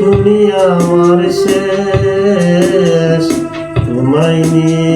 দুনিয়া আমার শেষ। তোমায় নিয়ে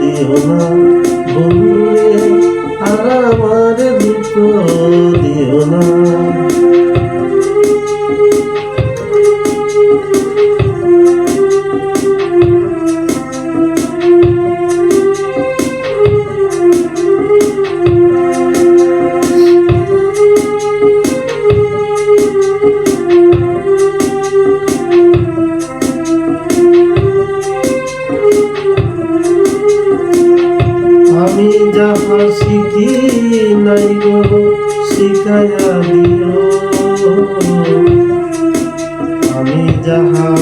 দিও না আর আমার দুঃখ দিও না। যাহা শিখি নাই গো শিখাইয়া দিও। আমি যাহা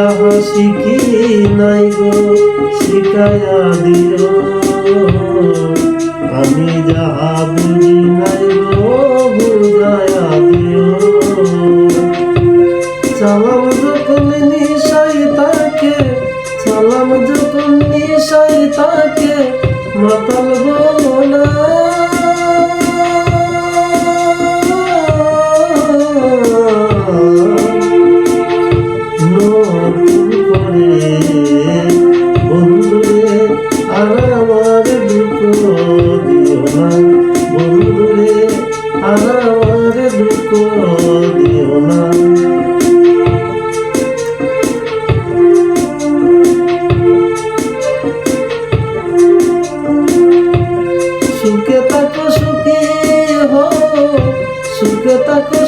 যাহা শিখি নাই গো শিখাইয়া দিও। আমি যাহা বুঝি নাই গো বুঝায়া দিও। চালাম আমার দুঃখ দিও না সুখে থাকো সুখে হো সুখে থাকো